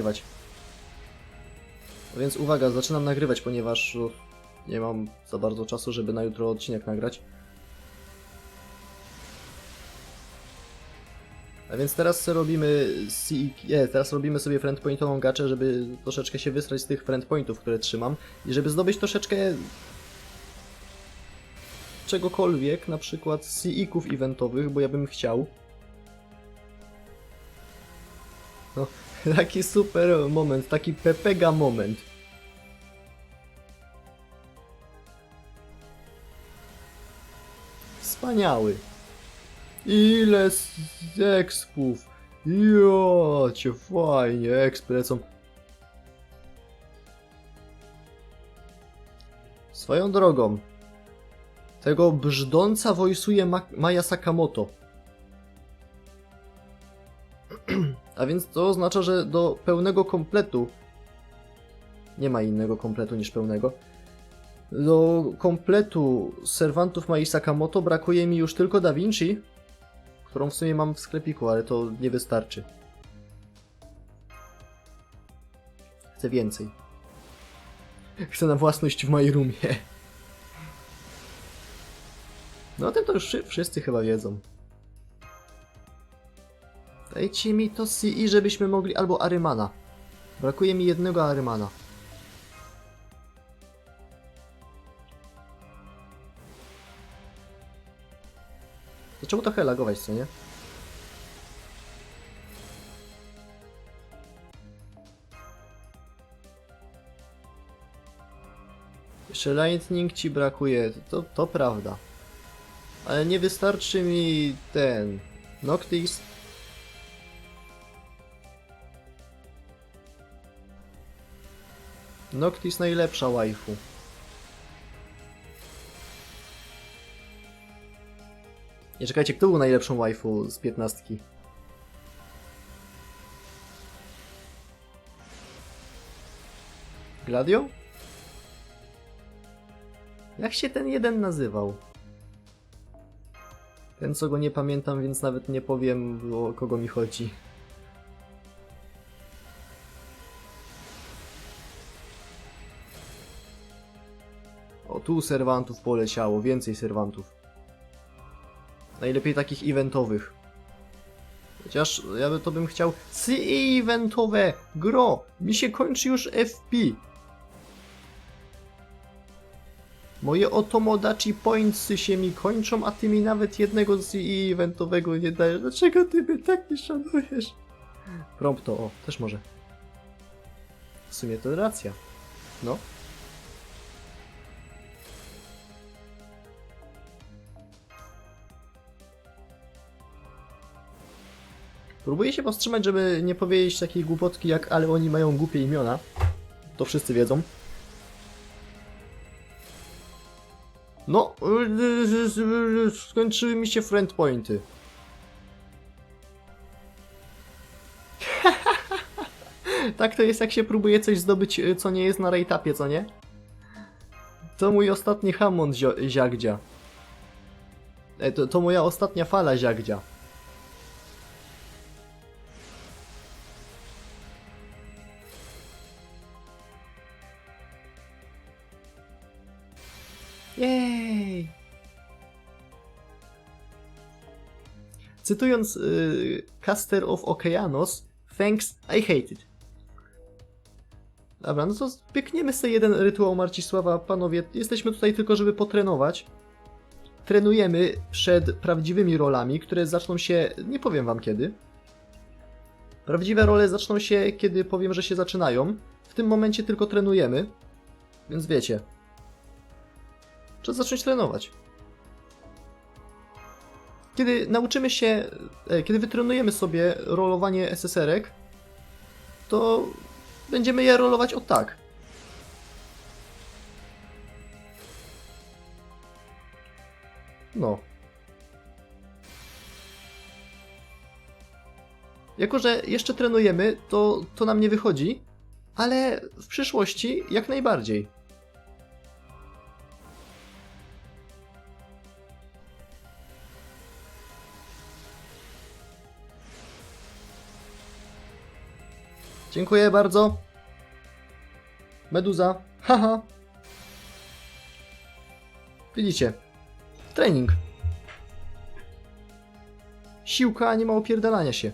nagrywać. Więc uwaga, zaczynam nagrywać, ponieważ nie mam za bardzo czasu, żeby na jutro odcinek nagrać. A więc teraz robimy C... Nie, teraz robimy sobie friendpointową gaczę, żeby troszeczkę się wysrać z tych friendpointów, które trzymam i żeby zdobyć troszeczkę czegokolwiek, na przykład CI-ków eventowych, bo ja bym chciał. No, taki super moment, taki pepega moment. Wspaniały. Ile z. Ja cię fajnie, expy lecą. Swoją drogą. Tego brzdąca wojsuje Ma Maya Sakamoto. A więc to oznacza, że do pełnego kompletu nie ma innego kompletu niż pełnego. Do kompletu serwantów Mai Sakamoto brakuje mi już tylko Da Vinci, którą w sumie mam w sklepiku, ale to nie wystarczy. Chcę więcej. Chcę na własność w mojej rumie. No o tym to już wszy- wszyscy chyba wiedzą. Dajcie mi to CI, żebyśmy mogli... albo Arymana. Brakuje mi jednego Arymana. Zaczęło trochę lagować, co nie? Jeszcze Lightning ci brakuje, to, to prawda. Ale nie wystarczy mi ten... Noctis. Noctis najlepsza waifu. Nie czekajcie, kto był najlepszą waifu z piętnastki? Gladio? Jak się ten jeden nazywał? Ten, co go nie pamiętam, więc nawet nie powiem, o kogo mi chodzi. Tu serwantów poleciało, więcej serwantów. Najlepiej takich eventowych. Chociaż ja by to bym chciał. CI eventowe! Gro! Mi się kończy już FP! Moje otomodachi pointsy się mi kończą, a ty mi nawet jednego CI eventowego nie dajesz. Dlaczego ty mnie tak nie szanujesz? Prompto, o, też może. W sumie to racja. No. Próbuję się powstrzymać, żeby nie powiedzieć takiej głupotki jak ale oni mają głupie imiona. To wszyscy wiedzą. No, skończyły mi się friend pointy. tak to jest jak się próbuje coś zdobyć, co nie jest na rejtapie, co nie? To mój ostatni Hammond ziagdzia. E, to, to moja ostatnia fala ziagdzia. Cytując y, Caster of Okeanos, thanks, I hate it. Dobra, no to piekniemy sobie jeden rytuał Marcisława. Panowie, jesteśmy tutaj tylko, żeby potrenować. Trenujemy przed prawdziwymi rolami, które zaczną się, nie powiem wam kiedy. Prawdziwe role zaczną się, kiedy powiem, że się zaczynają. W tym momencie tylko trenujemy, więc wiecie, Trzeba zacząć trenować. Kiedy nauczymy się, e, kiedy wytrenujemy sobie rolowanie SSR-ek, to będziemy je rolować o tak. No. Jako, że jeszcze trenujemy, to, to nam nie wychodzi, ale w przyszłości jak najbardziej. Dziękuję bardzo. Meduza. Haha. Widzicie? Trening. Siłka, a nie ma opierdalania się.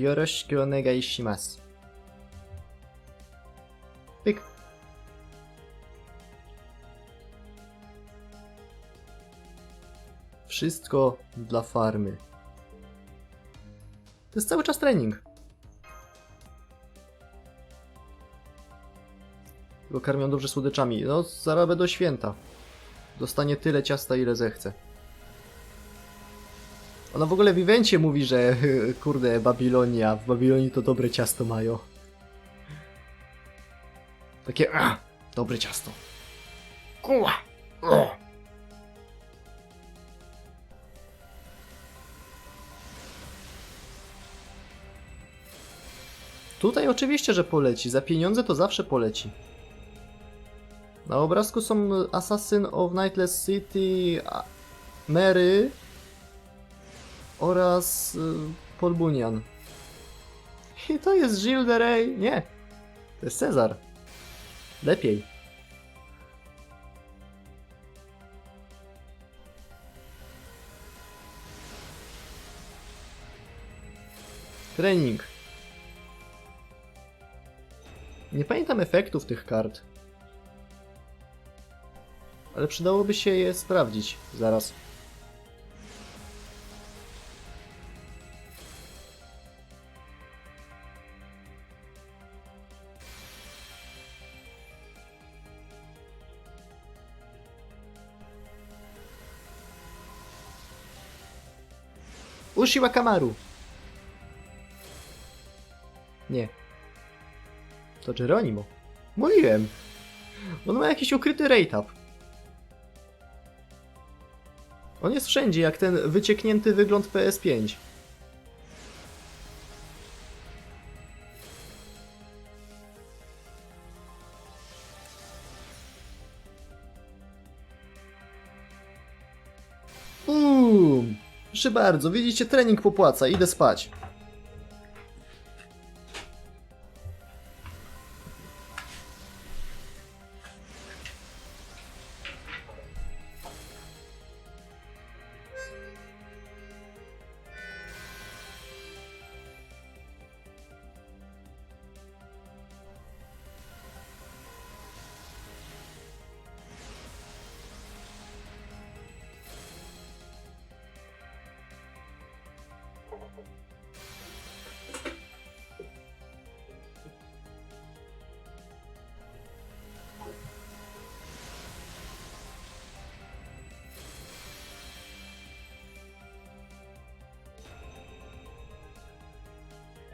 Yoroshiku onegai shimasu. Pyk. Wszystko dla farmy. To jest cały czas trening. Go karmią dobrze słodyczami. No, zaraz do święta. Dostanie tyle ciasta, ile zechce. Ona w ogóle w evencie mówi, że kurde, Babilonia, w Babilonii to dobre ciasto mają. Takie, a, dobre ciasto. Kuła! Tutaj oczywiście, że poleci. Za pieniądze to zawsze poleci. Na obrazku są Assassin of Nightless City, Mary, oraz y, Paul Bunyan. I to jest Gilles. Nie, to jest Cezar. Lepiej. Trening. Nie pamiętam efektów tych kart. Ale przydałoby się je sprawdzić zaraz. Usiła Kamaru. Nie. To Geronimo. Mówiłem. On ma jakiś ukryty rate-up. On jest wszędzie, jak ten wycieknięty wygląd PS5. Boom! Proszę bardzo, widzicie, trening popłaca, idę spać.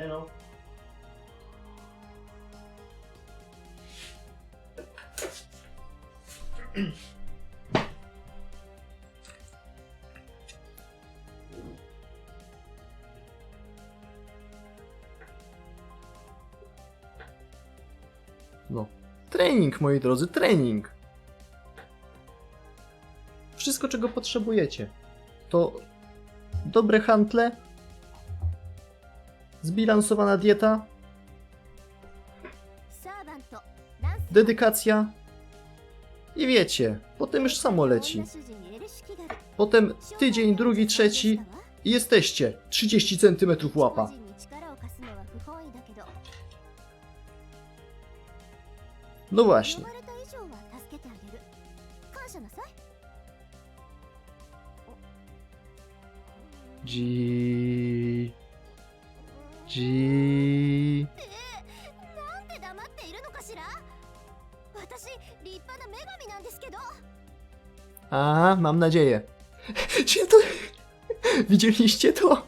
Elo. No. Trening, moi drodzy, trening. Wszystko, czego potrzebujecie, to dobre hantle, zbilansowana dieta, dedykacja i wiecie, potem już samo leci. Potem tydzień, drugi, trzeci i jesteście 30 cm łapa. No właśnie. G. G... なんで黙っているのかしら私立派な女神なんですけど A, mam nadzieję. Czy to... Widzieliście to?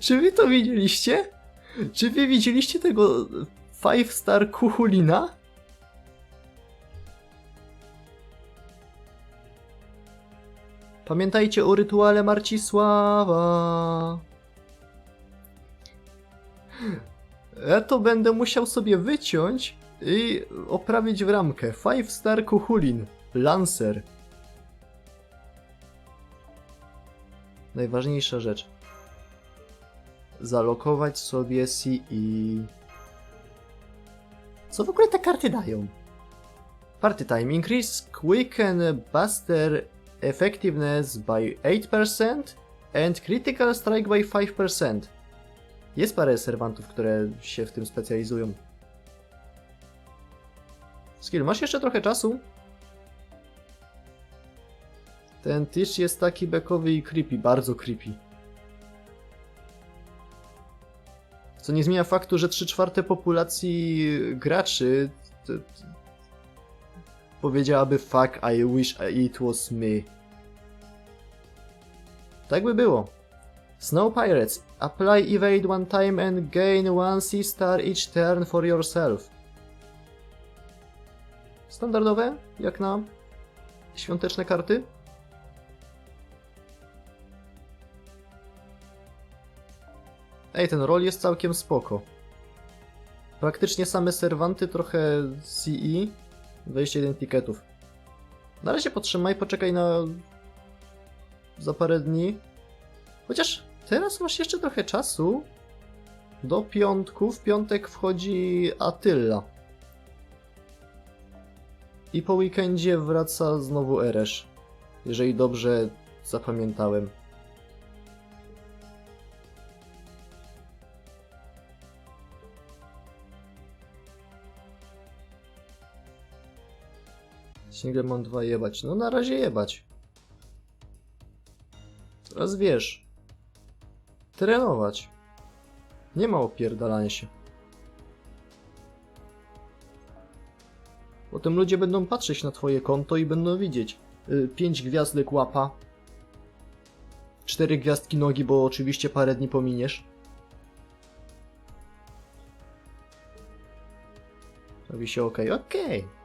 Czy wy to widzieliście? Czy wy widzieliście tego Five Star Kuchulina? Pamiętajcie o rytuale Marcisława. Ja to będę musiał sobie wyciąć i oprawić w ramkę. Five Star Kuchulin. Lancer. Najważniejsza rzecz. Zalokować sobie CE. Co w ogóle te karty dają? Party time. Increase quick and buster effectiveness by 8% and critical strike by 5%. Jest parę serwantów, które się w tym specjalizują. Skill, masz jeszcze trochę czasu? Ten Tish jest taki bekowy i creepy, bardzo creepy. Co nie zmienia faktu, że 3 czwarte populacji graczy powiedziałaby fuck, I wish it was me. Tak by było. Snow Pirates. Apply evade one time and gain one C star each turn for yourself. Standardowe, jak na świąteczne karty. Ej, ten roll jest całkiem spoko. Praktycznie same serwanty, trochę CE, 21 tiketów. Na razie potrzymaj, poczekaj na... za parę dni. Chociaż teraz masz jeszcze trochę czasu. Do piątku, w piątek wchodzi Attila. I po weekendzie wraca znowu Eresz. Jeżeli dobrze zapamiętałem. Ciągle mam dwa jebać. No na razie jebać. Teraz wiesz. Trenować. Nie ma opierdalania się. Potem ludzie będą patrzeć na twoje konto i będą widzieć. y, Pięć gwiazdek łapa. Cztery gwiazdki nogi, bo oczywiście parę dni pominiesz. Robi się ok. Okej.